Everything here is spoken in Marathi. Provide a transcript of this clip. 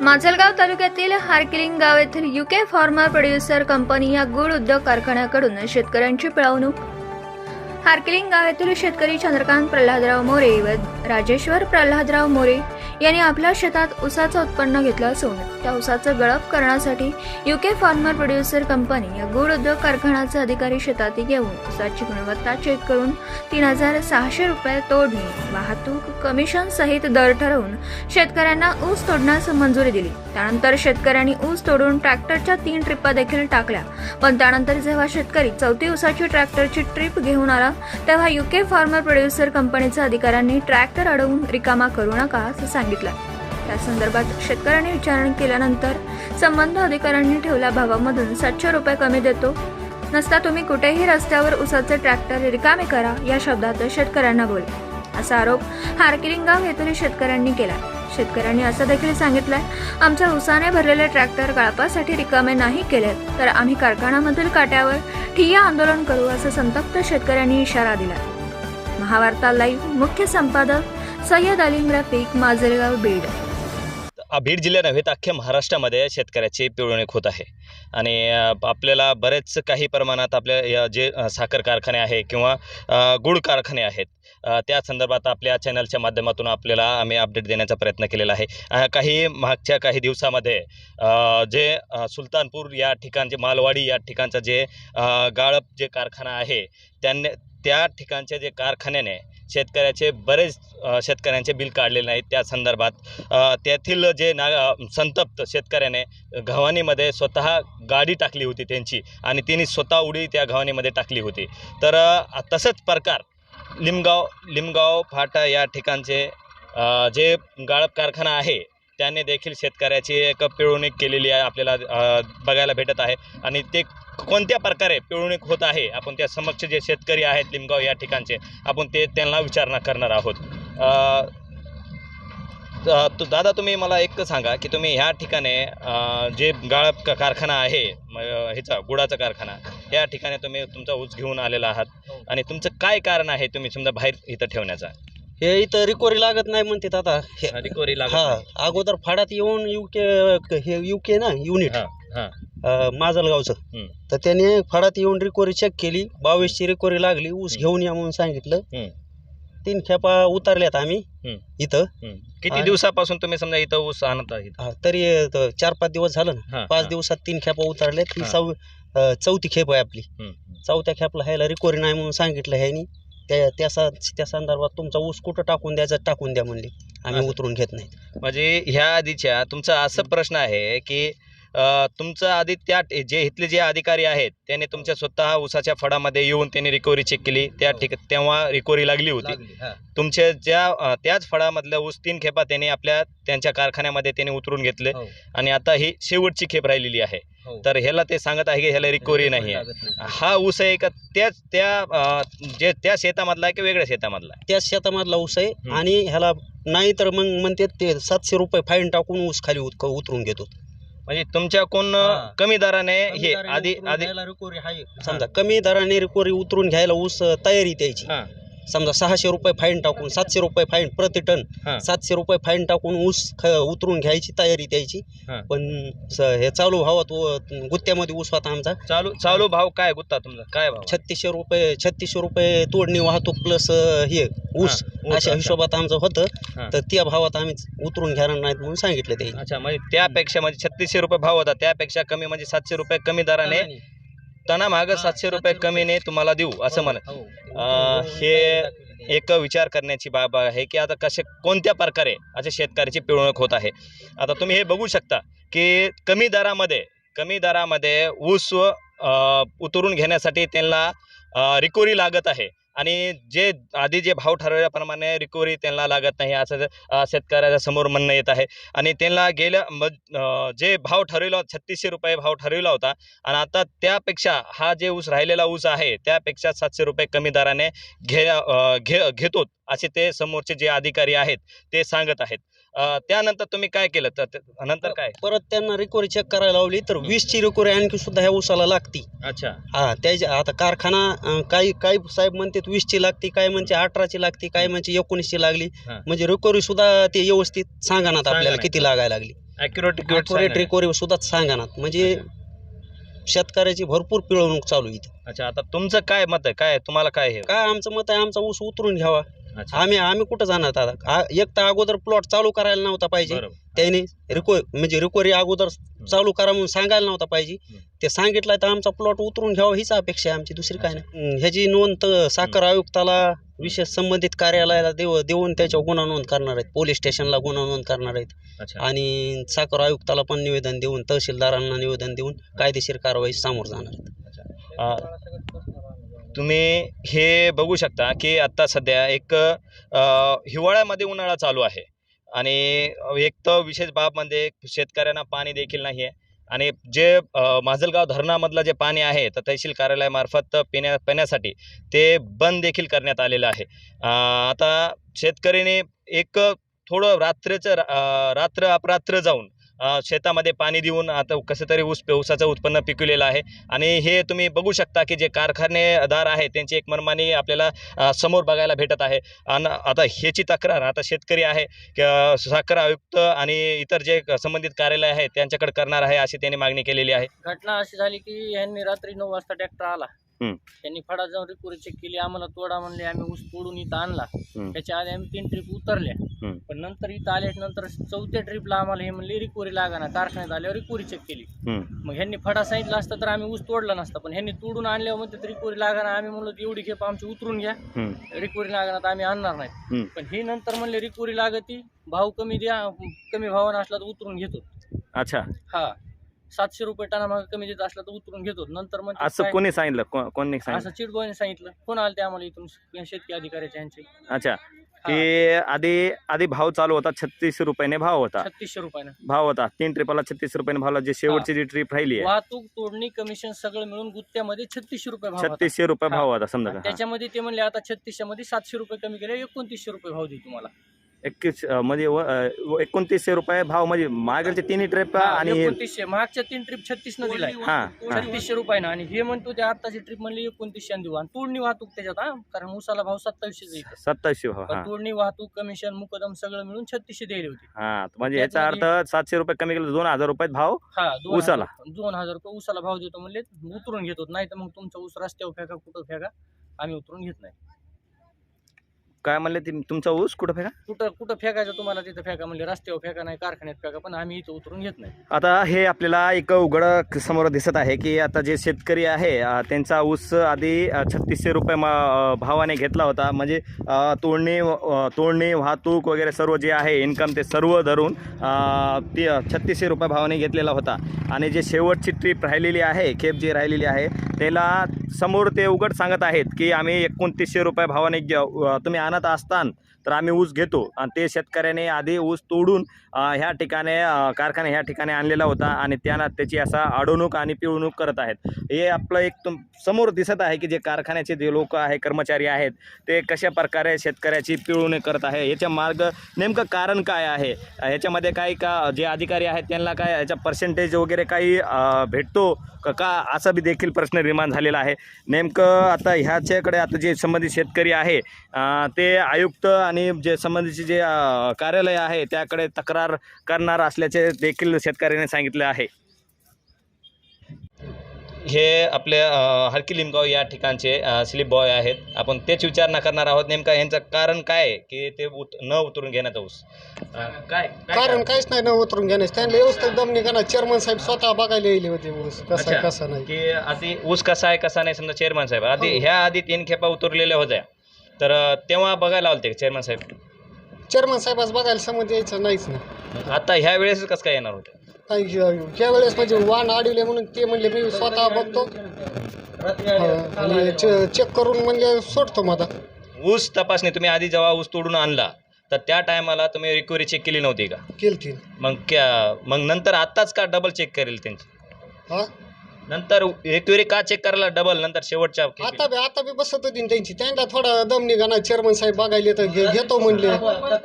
माजलगाव तालुक्यातील हार्किलिंग गाव येथील युके फार्मा प्रोड्युसर कंपनी या गुळ उद्योग कारखान्याकडून शेतकऱ्यांची पिळवणूक हार्किलिंग गाव येथील शेतकरी चंद्रकांत प्रल्हादराव मोरे व राजेश्वर प्रल्हादराव मोरे यांनी आपल्या शेतात ऊसाचं उत्पन्न घेतलं असून त्या ऊसाचं गळप करण्यासाठी युके फार्मर प्रोड्युसर कंपनी या गुळ उद्योग कारखान्याचे अधिकारी शेतात येऊन ऊसाची गुणवत्ता चेक करून तीन हजार सहाशे रुपये तोडणी वाहतूक कमिशन सहित दर ठरवून शेतकऱ्यांना ऊस तोडण्यास मंजुरी दिली. त्यानंतर शेतकऱ्यांनी ऊस तोडून ट्रॅक्टरच्या तीन ट्रिपा देखील टाकल्या. पण त्यानंतर जेव्हा शेतकरी चौथी ऊसाची ट्रॅक्टरची ट्रिप घेऊन आला तेव्हा युके फार्मर प्रोड्युसर कंपनीच्या अधिकाऱ्यांनी ट्रॅक्टर अडवून रिकामा करू नका असं सांगितलं. त्या संदर्भात शेतकऱ्यांनी विचारणा केल्यानंतर संबंध अधिकाऱ्यांनी ठेवल्या भावामधून सातशे रुपये कमी देतो. नसता तुम्ही कुठेही रस्त्यावर उसाचे ट्रॅक्टर रिकामे करा या शब्दात शेतकऱ्यांना बोल असा आरोप हारकिरिंगाव येथील शेतकऱ्यांनी केला. शेतकऱ्यांनी असं देखील सांगितलंय आमच्या उसाने भरलेले ट्रॅक्टर गाळपासाठी रिकामे नाही केले तर आम्ही कारखान्यामधील काट्यावर ठिय्या आंदोलन करू असं संतप्त शेतकऱ्यांनी इशारा दिला महावार्ता लाईव्ह मुख्य संपादक सय्यद अलीम रफिक माजलगाव बीड. बीड जिल्ह्या नव्हे तर अख्ख्या महाराष्ट्रामध्ये शेतकऱ्याची पिळवणूक होत आहे. आणि आपल्याला बरेच काही प्रमाणात आपल्या जे साखर कारखाने आहे किंवा गुळ कारखाने आहेत त्या संदर्भात आपल्या चॅनलच्या माध्यमातून आपल्याला आम्ही अपडेट देण्याचा प्रयत्न केलेला आहे. काही मागच्या काही दिवसामध्ये जे सुलतानपूर या ठिकाणचे मालवाडी या ठिकाणचं जे गाळप जे कारखाना आहे त्यांनी त्या ठिकाणच्या जे कारखान्याने शेतकऱ्याचे बरेच शेतकऱ्यांचे बिल काढलेले नाहीत. त्या संदर्भात तेथील त्यातील जे ना संतप्त शेतकऱ्याने घवानीमध्ये स्वतः गाडी टाकली होती त्यांची आणि तिने स्वतः उडी त्या घवानीमध्ये टाकली होती. तर तसंच प्रकार लिमगाव लिमगाव फाटा या ठिकाणचे जे गाळप कारखाना आहे त्याने देखील शेतकऱ्याची एक पिळवणूक केलेली आहे आपल्याला बघायला भेटत आहे. आणि ते कोणत्या प्रकारे पिळवणूक होत आहे आपण त्या समक्ष जे शेतकरी आहेत लिमगाव या ठिकाणचे आपण ते त्यांना विचारणा करणार आहोत. दादा तुम्ही मला एक सांगा की तुम्ही ह्या ठिकाणी जे गाळप का- कारखाना आहे ह्याचा गुळाचा कारखाना या ठिकाणी तुम्ही तुमचा ऊस घेऊन आलेला आहात आणि तुमचं काय कारण आहे तुम्ही समजा बाहेर इथं ठेवण्याचा हे इथं रिकोरी लागत नाही म्हणतात आता हे- रिकव्हरी हा अगोदर फाडात येऊन युके हे युके ना युनिट हा, हा. माजलगावचं. तर त्याने फाडात येऊन रिकोरी चेक केली बावीसची रिकोरी लागली ऊस. घेऊन या म्हणून सांगितलं. तीन खेपा उतरल्यात आम्ही हम्म. इथं किती आणि- दिवसापासून तुम्ही समजा इथं ऊस आणत आहेत हा, तरी अं, चार पाच दिवस झालं ना पाच हा. दिवसात तीन खेपा उतरल्यात ती हा. अं, चौथी खेप आहे आपली हम्म. चौथ्या खेपला ह्याला रिकोरी नाही म्हणून सांगितलं ह्यानी त्या त्या सा- त्या संदर्भात तुमचा ऊस कुठं टाकून द्यायचा टाकून द्या म्हणले आम्ही असं. उतरून घेत नाही म्हणजे ह्या आधीच्या तुमचा असं प्रश्न आहे की तुमचं आधी त्या जे इथले जे अधिकारी आहेत त्याने तुमच्या स्वतः ऊसाच्या फडामध्ये येऊन त्यांनी रिकव्हरी चेक केली. त्या ठिक तेव्हा रिकव्हरी लागली होती. तुमच्या ज्या त्याच फळामधल्या ऊस तीन खेपा त्यांनी आपल्या त्यांच्या कारखान्यामध्ये त्यांनी उतरून घेतले हो. आणि आता ही शेवटची खेप राहिलेली आहे. हो. तर ह्याला ते सांगत आहे की ह्याला रिकव्हरी नाही. आहे हा ऊस आहे का त्याच त्या जे त्या शेतामधला आहे की वेगळ्या शेतामधला त्याच शेतामधला ऊस आहे. आणि ह्याला नाही तर मग म्हणते ते सातशे रुपये फाईन टाकून ऊस खाली उत- उतरून घेतो. म्हणजे तुमच्याकडून हा. कमी दराने हे आधी आधी समजा कमी दराने रिकोरी उतरून घ्यायला ऊस तयारी हां. समजा सहाशे रुपये फाईन टाकून सातशे रुपये फाईन प्रति टन हां. सातशे रुपये फाईन टाकून ऊस ख उतरून घ्यायची तयारी द्यायची हां. पण स- हे चालू भावात व- गुत्त्यामध्ये ऊस होता आमचा चालू चालू भाव काय गुत्ता तुमचा काय भाव छत्तीसशे रुपये छत्तीसशे रुपये तोडणी वाहतूक प्लस हे ऊस ऊस, अशा अच्छा. हिशोबात आमचं होतं. तर त्या भावात आम्ही उतरून घेणार नाहीत म्हणून सांगितलं ते अच्छा म्हणजे त्यापेक्षा म्हणजे छत्तीसशे रुपये भाव होता त्यापेक्षा कमी म्हणजे सातशे रुपये कमी दराने तना माग हा, सातशे रुपये कमीने तुम्हाला देऊ असं म्हणा. हो. अं, हे एक विचार करण्याची बाब आहे की आता कसे कोणत्या प्रकारे अशा शेतकऱ्याची पिळवणूक होत आहे? आता तुम्ही हे बघू शकता की कमी दरामध्ये कमी दरामध्ये ऊस उतरून घेण्यासाठी त्यांना रिकोरी लागत आहे. आणि जे आधी जे भाव ठरवल्याप्रमाणे रिकव्हरी त्यांना लागत नाही असं शेतकऱ्याच्या समोर म्हणणं येत आहे. आणि त्यांना गेल्या म जे भाव ठरविला छत्तीसशे रुपये भाव ठरविला होता आणि आता त्यापेक्षा हा जे ऊस राहिलेला ऊस आहे त्यापेक्षा सातशे रुपये कमी दराने घे घे घेतो असे ते समोरचे जे अधिकारी आहेत ते सांगत आहेत. त्यानंतर तुम्ही काय केलं? तर नंतर काय? परत त्यांना रिकोरी चेक करायला लावली तर वीसची रिकोरी आणखी सुद्धा ह्या ऊसाला लागती. अच्छा. हा त्याच्या आता कारखाना काही काही साहेब म्हणतात वीसची लागती काय म्हणते अठराची लागती काय म्हणते एकोणीसची लागली. म्हणजे रिकोरी सुद्धा ते व्यवस्थित सांगा ना आपल्याला. किती लागायला लागली. Accurate recovery सुद्धा सांगा ना म्हणजे शेतकऱ्याची भरपूर पिळवणूक चालू इथं. अच्छा आता तुमचं काय मत आहे? काय तुम्हाला काय काय आमचं मत आहे आमचा ऊस उतरून घ्यावा. अच्छा. आम्ही आम्ही कुठं जाणार आता आ- एक तर अगोदर प्लॉट चालू करायला नव्हता पाहिजे. बरोबर. त्याने रिको म्हणजे रिकोरी अगोदर चालू करा म्हणून सांगायला नव्हता पाहिजे. हम्म. ते सांगितलं तर आमचा प्लॉट उतरून घ्यावा हीच अपेक्षा आहे आमची. दुसरी काय नाही. हम्म, ह्याची नोंद तर साखर आयुक्ताला विशेष संबंधित कार्यालयाला देऊ देऊन त्याच्यावर गुन्हा नोंद करणार आहेत. पोलीस स्टेशनला गुन्हा नोंद करणार आहेत. अच्छा. आणि साखर आयुक्ताला पण निवेदन देऊन तहसीलदारांना निवेदन देऊन कायदेशीर कारवाई सामोर जाणार आहेत. अ, तुम्ही हे बघू शकता की आत्ता सध्या एक हिवाळ्यामध्ये उन्हाळा चालू आहे. आणि एक तर विशेष बाब म्हणजे शेतकऱ्यांना पाणी देखील नाही आहे आणि जे माजलगाव धरणामधलं जे पाणी आहे तर तहसील कार्यालयामार्फत पिण्या पिण्यासाठी ते बंद देखील करण्यात आलेलं आहे. आता शेतकरीने एक थोडं रात्रीचं रात्र अपरात्र जाऊन शेतामध्ये पाणी देऊन आता कसं तरी ऊस ऊसाचं उत्पन्न पिकवलेलं आहे. आणि हे तुम्ही बघू शकता की जे कारखानेदार आहे त्यांची एक मनमानी आपल्याला समोर बघायला भेटत आहे. आणि आता ह्याची तक्रार आता शेतकरी आहे साखर आयुक्त आणि इतर जे संबंधित कार्यालय आहे त्यांच्याकडे करणार आहे अशी त्यांनी मागणी केलेली आहे. घटना अशी झाली की यांनी रात्री नऊ वाजता ट्रॅक्टर आला. त्यांनी फडा जाऊन रिपोरी चेक केली आम्हाला तोडा म्हणले आम्ही ऊस तोडून इथं आणला. त्याच्या आधी आम्ही तीन ट्रिप उतरल्या. पण नंतर इथं आल्याच्यानंतर चौथ्या ट्रिपला आम्हाला हे म्हणले रिकोरी लागाना कारखान्यात आल्यावर रिकोरी चेक केली. मग ह्यांनी फडा सांगितलं असतं तर आम्ही ऊस तोडला नसता पण ह्यांनी तोडून आणल्यावर म्हणते रिकोरी लागाना आम्ही म्हणलो एवढी खेप आमची उतरून घ्या. रिकोरी लागाना तर आम्ही आणणार नाही. पण ही नंतर म्हणले रिकोरी लागती भाव कमी द्या कमी भावानं असला तर उतरून घेतो अच्छा हा सातशे रुपये टना मागे कमी देत असला तर उतरून घेतो. नंतर मग असं कोणी सांगितलं? को- कोणी सांगितलं? असं चिडबोने सांगितलं. कोण आले ते आम्हाला इथून? शेतकरी अधिकाऱ्याचे यांचे. अच्छा. की आधी आधी भाव चालू होता छत्तीस रुपयाने भाव होता. छत्तीसशे रुपयानं. भाव होता. तीन ट्रिपला छत्तीस रुपयाने भावला जे शेवटची जी ट्रिप राहिली आहे. वाहतूक तोडणी कमिशन सगळं मिळून गुत्त्यामध्ये छत्तीसशे रुपये भाव होता. छत्तीसशे रुपये. भाव होता समजा. आणि का? हा. त्याच्यामध्ये ते म्हणले आता छत्तीसशे मध्ये सातशे रुपये कमी केले एकोणतीसशे रुपये भाव देऊ तुम्हाला. एकवीस म्हणजे व- एकोणतीसशे रुपये भाव म्हणजे मागेलचे तिन्ही ट्रिप हा, आणि एकोणतीसशे. मागच्या तीन ट्रिप छत्तीस न दिलाय हा हा. छत्तीसशे रुपयानं. आणि हे म्हणतो ते आताची ट्रिप म्हणली एकोणतीसशे देऊ. आणि तोडणी वाहतूक त्याच्यात हा कारण उसाला भाव सत्तावीसशे येतो सत्तावीसशे भाव पण हा. तोडणी वाहतूक कमिशन मुकदम सगळं मिळून छत्तीसशे द्यायला होते. हा म्हणजे याचा अर्थ सातशे रुपये कमी केलं दोन हजार रुपयात भाव हा दोन? हजार- दोन हजार रुपये ऊसाला भाव देतो म्हणले उतरून घेतो नाही तर मग तुमचा ऊस रस्त्यावर फेका कुठं फेका आम्ही उतरून घेत नाही. काय म्हणले ते? तुमचा ऊस कुठं फेका? कुठं कुठं फेकायचं तुम्हाला? तिथं फेका म्हणले रस्त्यावर फेका नाही कारखान्यात फेका पण आम्ही इथं उतरून घेत नाही. आता हे आपल्याला एक उघड समोर दिसत आहे की आता जे शेतकरी आहे अ, त्यांचा ऊस आधी छत्तीसशे रुपये म- अ, भावाने घेतला होता. म्हणजे अ, तोडणी अ, तोडणी वाहतूक वगैरे सर्व जे आहे इन्कम ते सर्व धरून अ, ती छत्तीसशे रुपये भावाने घेतलेला होता. आणि जे शेवटची ट्रीप राहिलेली आहे खेप जी राहिलेली आहे त्याला समोर ते उघड सांगत आहेत की आम्ही एकोणतीसशे रुपये भावाने अ, तुम्ही आणत असतान तर आम्ही ऊस घेतो. आणि ते शेतकऱ्याने आधी ऊस तोडून ह्या ठिकाणी कारखाना ह्या ठिकाणी आणलेला होता. आणि त्यांना त्याची असा अडवणूक आणि पिळवणूक करत आहेत. हे आपलं एक तुम समोर दिसत आहे की जे कारखान्याचे जे लोक आहे कर्मचारी आहेत ते कशा प्रकारे शेतकऱ्याची पिळवणूक करत आहे? याच्या मार्ग नेमकं कारण काय आहे? ह्याच्यामध्ये काही का जे अधिकारी आहेत त्यांना काय याच्या पर्सेंटेज वगैरे काही भेटतो का? का असा बी देखील प्रश्न निर्माण झालेला आहे. नेमकं आता ह्याच्याकडे आता जे संबंधित शेतकरी आहे ते आयुक्त आणि जे संबंधितचे जे कार्यालय आहे त्याकडे तक्रार करणार असल्याचे देखील शेतकऱ्याने सांगितले आहे. हे आपल्या हरकी लिमगाव या ठिकाणचे स्लिप बॉय आहेत. आपण तेच विचारणा करणार आहोत. नेमका यांचं कारण काय आहे की ते उत न उतरून घेण्याचा ऊस? काय कारण काहीच नाही ना उतरून घेण्यास त्यांना व्यवस्थित दम निघाला. चेअरमन साहेब स्वतः बघायला येईल होते ऊस कसा अच्छा. कसा नाही. की आधी ऊस कसा आहे कसा नाही? समजा चेअरमन साहेब आधी ह्या आधी तीन खेपा उतरलेल्या होत्या. तर तेव्हा बघायला आलते चेअरमन साहेब? चेअरमन साहेबाच बघायला समज यायचं नाहीच ना. आता ह्या वेळेस कसं काय येणार होतं? काही ज्या वेळेस म्हणजे वाण अडवले म्हणून ते म्हणले मी स्वतः बघतो. हा, आणि चेक करून म्हणजे सोडतो माझा ऊस तपासणी तुम्ही आधी जेव्हा ऊस तोडून आणला तर त्या टायमाला तुम्ही रिकव्हरी चेक केली नव्हती का? केलती. मग क्या मग नंतर आत्ताच का डबल चेक करेल त्यांची? हा? नंतर रिकव्हरी का चेक करायला डबल नंतर शेवटच्या आता बी आता बी बसत होती ना त्यांची. त्यांना थोडा दम निघाला. चेअरमन साहेब बघायला तर घे- घेतो म्हणले.